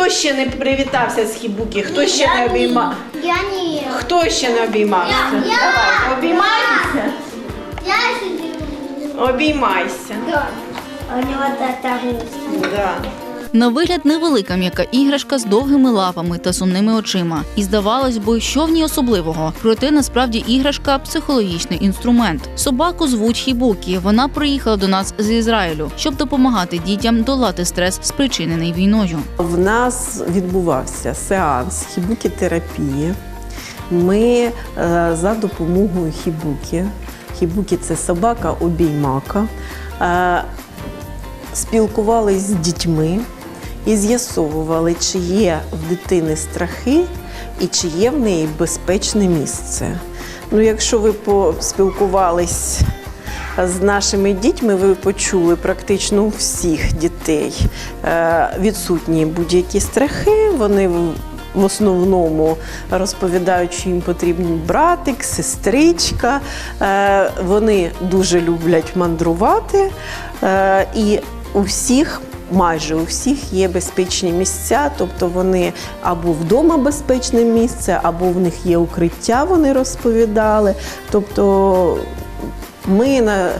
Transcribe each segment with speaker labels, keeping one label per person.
Speaker 1: хто ще не привітався з Хібуки? Хто ще не обіймав?
Speaker 2: Я ні.
Speaker 1: Хто ще не обіймався?
Speaker 2: Я.
Speaker 1: Давай, обіймайся.
Speaker 2: Я сидел.
Speaker 1: Обіймайся.
Speaker 2: Да. У нього татары.
Speaker 1: Да.
Speaker 3: На вигляд невелика м'яка іграшка з довгими лапами та сумними очима. І здавалось би, що в ній особливого. Проте насправді іграшка психологічний інструмент. Собаку звуть Хібукі. Вона приїхала до нас з Ізраїлю, щоб допомагати дітям долати стрес, спричинений війною.
Speaker 4: В нас відбувався сеанс хібукі-терапії. Ми е, за допомогою хібукі, хібукі це собака-обіймака, е, спілкувалися з дітьми і з'ясовували, чи є в дитини страхи і чи є в неї безпечне місце. Ну, якщо ви поспілкувались з нашими дітьми, ви почули практично у всіх дітей е, відсутні будь-які страхи. Вони в- основному розповідають, що їм потрібен братик, сестричка. Е, Вони дуже люблять мандрувати. Е, І у всіх майже у всіх є безпечні місця, тобто вони або вдома безпечне місце, або в них є укриття, вони розповідали. Тобто ми на,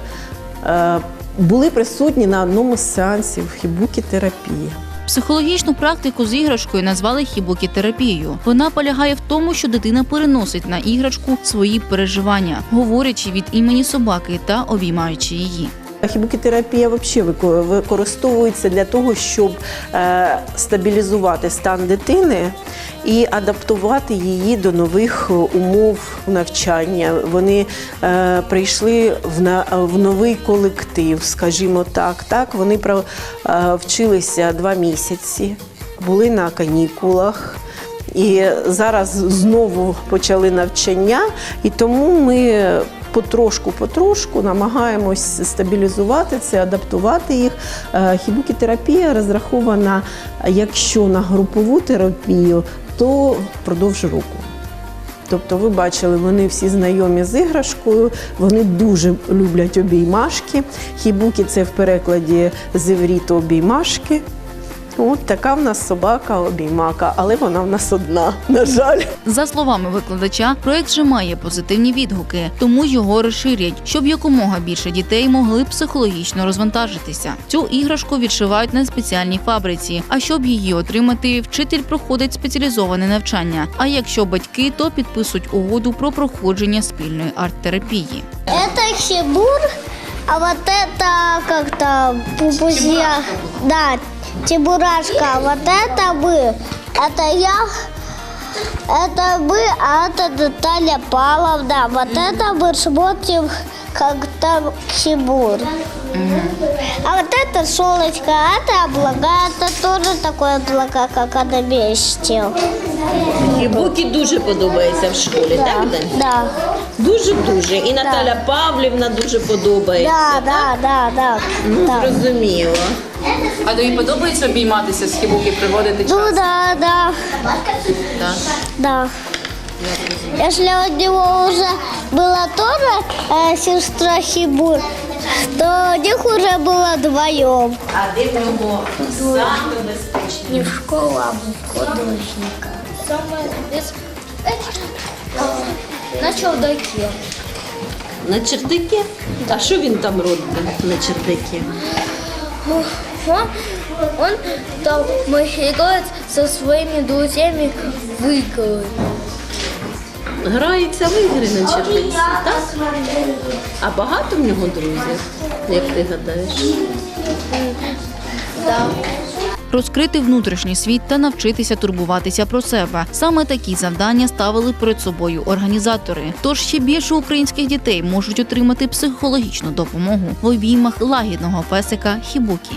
Speaker 4: е, були присутні на одному з сеансів хібукі-терапії.
Speaker 3: Психологічну практику з іграшкою назвали хібукі-терапією. Вона полягає в тому, що дитина переносить на іграшку свої переживання, говорячи від імені собаки та обіймаючи її.
Speaker 4: Хібукітерапія взагалі використовується для того, щоб е, стабілізувати стан дитини і адаптувати її до нових е, умов навчання. Вони е, прийшли в, новий колектив, скажімо так. так. Вони вчилися два місяці, були на канікулах. І зараз знову почали навчання, і тому ми потрошку-потрошку намагаємось стабілізувати це, адаптувати їх. Е, Хібукітерапія розрахована, якщо на групову терапію, то впродовж року. Тобто, ви бачили, вони всі знайомі з іграшкою, вони дуже люблять обіймашки. Хібукі це в перекладі з івріту обіймашки. От така в нас собака обіймака, але вона в нас одна, на жаль.
Speaker 3: За словами викладача, проект вже має позитивні відгуки, тому його розширять, щоб якомога більше дітей могли психологічно розвантажитися. Цю іграшку відшивають на спеціальній фабриці. А щоб її отримати, вчитель проходить спеціалізоване навчання. А якщо батьки, то підписують угоду про проходження спільної арт-терапії.
Speaker 2: Это хибур, а вот это как-то пупузья. Да, чебурашка. А вот это бы. Это я. Это бы, а это Наталья Павловна. Вот это мы смотрим как-то хибур. А вот это солнышко, а это облака. Это тоже такое облако, как она месте.
Speaker 5: І Букі дуже подобається в школі, так? Дань?
Speaker 2: Да.
Speaker 5: Дуже-дуже. І Наталя Павлівна дуже подобається.
Speaker 2: Да, да, да, да.
Speaker 5: Ну,
Speaker 2: да.
Speaker 5: зрозуміло.
Speaker 6: А тобі подобається обійматися з хібуки, проводити час?
Speaker 2: Ну да, да,
Speaker 6: Так.
Speaker 2: да. Если у него уже была тоже э, сестра Хибур, то у них уже было вдвоем.
Speaker 5: А де в нього саме безпечне?
Speaker 2: Не в школу, а в художника. На чердаке.
Speaker 5: На чердаке? А що він там робить на чердаке?
Speaker 7: Он, там играет со своими друзьями в игры.
Speaker 5: Грається в ігри на чердаці, так? А багато в нього друзів, як ти гадаєш?
Speaker 3: Розкрити внутрішній світ та навчитися турбуватися про себе. Саме такі завдання ставили перед собою організатори. Тож ще більше українських дітей можуть отримати психологічну допомогу в обіймах лагідного песика Хібукі.